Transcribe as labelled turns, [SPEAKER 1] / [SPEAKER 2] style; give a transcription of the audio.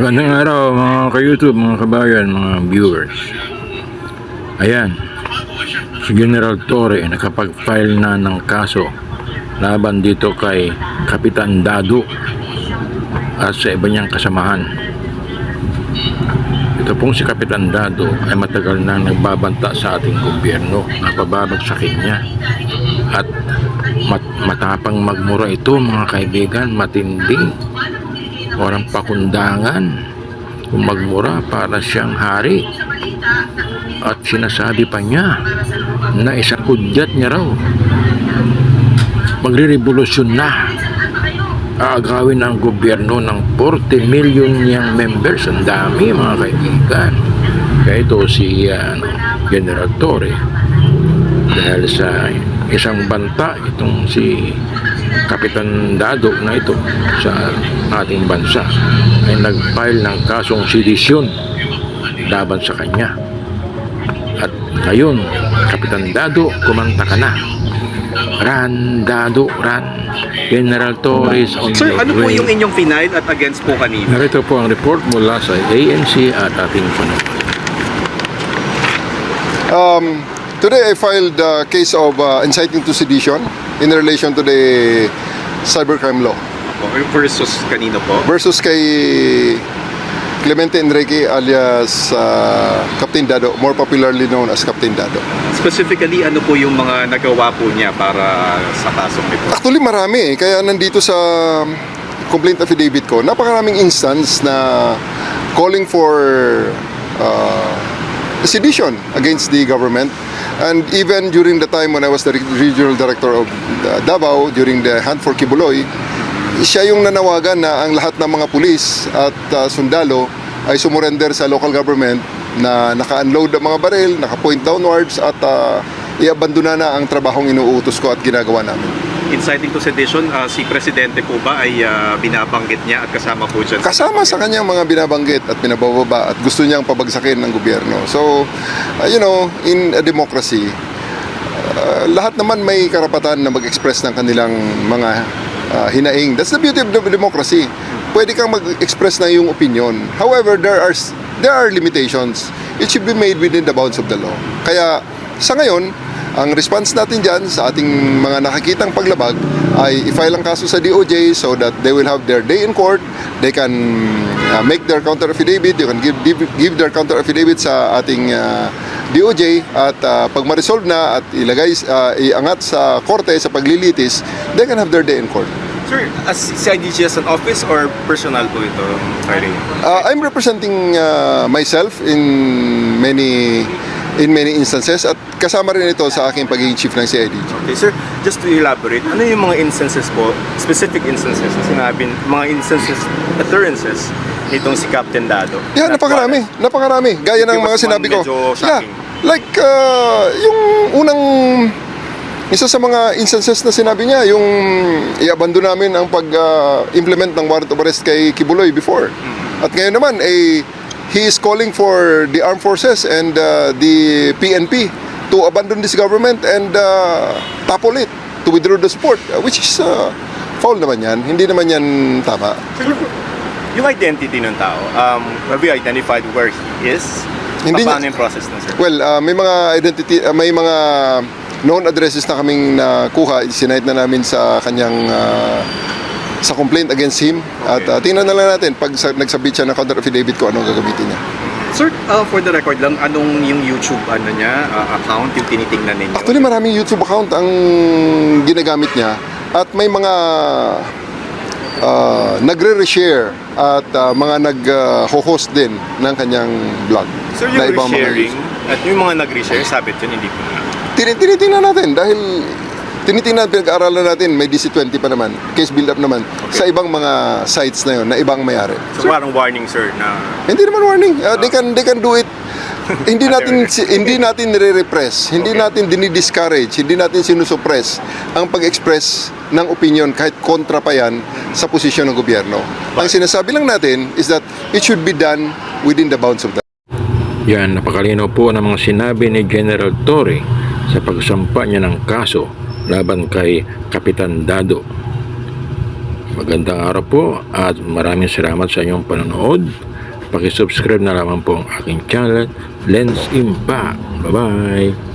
[SPEAKER 1] Magandang araw mga ka-YouTube, mga kabayan, mga viewers. Ayan, si General Torre nakapag-file na ng kaso laban dito kay Kapitan Dado at sa iba niyang kasamahan. Ito pong si Kapitan Dado ay matagal na nagbabanta sa ating gobyerno na pababagsakin niya. At mat- matapang magmura ito mga kaibigan, matinding walang pakundangan. Kung magmura para siyang hari. At sinasabi pa niya na isang kudyat niya raw. Magre-revolusyon na. Aagawin ang gobyerno ng 40 million niyang members. Ang dami mga kaibigan. Kaya ito si ano, General Torre. Dahil sa isang banta itong si Kapitan Dado na ito sa ating bansa ay nag-file ng kasong sedisyon laban sa kanya. At ngayon, Kapitan Dado, kumanta ka na. Ran, Dado, ran. General Torres on
[SPEAKER 2] Sir,
[SPEAKER 1] the
[SPEAKER 2] ano po yung inyong final at against po kanina?
[SPEAKER 1] Narito po ang report mula sa ANC at ating panood.
[SPEAKER 3] Um, today I filed a case of uh, inciting to sedition in relation to the cybercrime law
[SPEAKER 2] Versus kanino po?
[SPEAKER 3] versus kay Clemente Enrique alias uh, Captain Dado, more popularly known as Captain Dado.
[SPEAKER 2] Specifically, ano po yung mga nagawa po niya para sa kasong ito?
[SPEAKER 3] Actually marami eh, kaya nandito sa complaint affidavit ko, napakaraming instance na calling for uh, sedition against the government. And even during the time when I was the re- regional director of uh, Davao, during the Hunt for Kibuloy, siya yung nanawagan na ang lahat ng mga pulis at uh, sundalo ay sumurrender sa local government na naka-unload ang mga baril, naka-point downwards at uh, iabandona na ang trabahong inuutos ko at ginagawa namin.
[SPEAKER 2] Inciting to sedition, ah, si Presidente po ba ay ah, binabanggit niya at kasama po dyan?
[SPEAKER 3] kasama sa kanyang mga binabanggit at pinabababa at gusto niyang pabagsakin ng gobyerno. So, uh, you know, in a democracy, uh, lahat naman may karapatan na mag-express ng kanilang mga uh, hinaing. That's the beauty of democracy. Pwede kang mag-express ng iyong opinion. However, there are there are limitations. It should be made within the bounds of the law. Kaya sa ngayon, ang response natin dyan sa ating mga nakikitang paglabag ay i-file ang kaso sa DOJ so that they will have their day in court. They can uh, make their counter affidavit. You can give, give, give their counter affidavit sa ating uh, DOJ at uh, pag ma-resolve na at ilagay, uh, iangat sa korte sa paglilitis, they can have their day in court.
[SPEAKER 2] Sir, as CIDG as an office or personal po ito? Sorry.
[SPEAKER 3] Uh, I'm representing uh, myself in many in many instances at kasama rin ito sa aking pagiging chief ng CIDG.
[SPEAKER 2] Okay, sir, just to elaborate, ano yung mga instances po, specific instances na sinabi, mga instances, occurrences nitong si Captain Dado?
[SPEAKER 3] Yeah, napakarami. Napakarami. Gaya ng mga sinabi ko. Yeah, like uh, yung unang isa sa mga instances na sinabi niya, yung iabando namin ang pag-implement ng warrant of arrest kay Kibuloy before.
[SPEAKER 2] Mm-hmm.
[SPEAKER 3] At ngayon naman, eh, he is calling for the armed forces and uh, the PNP to abandon this government and uh, topple it, to withdraw the support, uh, which is uh, foul naman yan. Hindi naman yan tama.
[SPEAKER 2] Yung identity ng tao, um, have you identified where he is?
[SPEAKER 3] Hindi
[SPEAKER 2] Paano
[SPEAKER 3] niya-
[SPEAKER 2] yung process na, sir?
[SPEAKER 3] Well, uh, may mga identity, uh, may mga known addresses na kaming nakuha, sinite na namin sa kanyang uh, sa complaint against him. At uh, tingnan na lang natin pag sa, nagsabit siya ng counter affidavit ko anong gagamitin niya.
[SPEAKER 2] Sir, uh, for the record lang, anong yung YouTube ano niya, uh, account, yung tinitingnan ninyo?
[SPEAKER 3] Actually, maraming YouTube account ang ginagamit niya at may mga uh, nagre-reshare at uh, mga nag-host din ng kanyang vlog.
[SPEAKER 2] Sir,
[SPEAKER 3] na
[SPEAKER 2] yung
[SPEAKER 3] ibang mga
[SPEAKER 2] resharing, at yung mga nag-reshare, sabit yun, hindi po na.
[SPEAKER 3] Tini- tinitingnan natin dahil tinitingnan pinag-aaralan natin may DC-20 pa naman case build up naman sa ibang mga sites na yon na ibang may-ari.
[SPEAKER 2] So, parang warning, sir, na
[SPEAKER 3] hindi naman warning. Uh, they can they can do it. Hindi natin si- hindi natin nire-repress hindi natin dinidiscourage hindi natin sinusuppress ang pag-express ng opinion kahit kontra pa yan sa posisyon ng gobyerno. Ang sinasabi lang natin is that it should be done within the bounds of the
[SPEAKER 1] Yan, napakalino po ng mga sinabi ni General Torre sa pagsampa niya ng kaso laban kay Kapitan Dado. Magandang araw po at maraming salamat sa inyong panonood. Pakisubscribe na lamang po ang aking channel, Lens Impact. Bye-bye!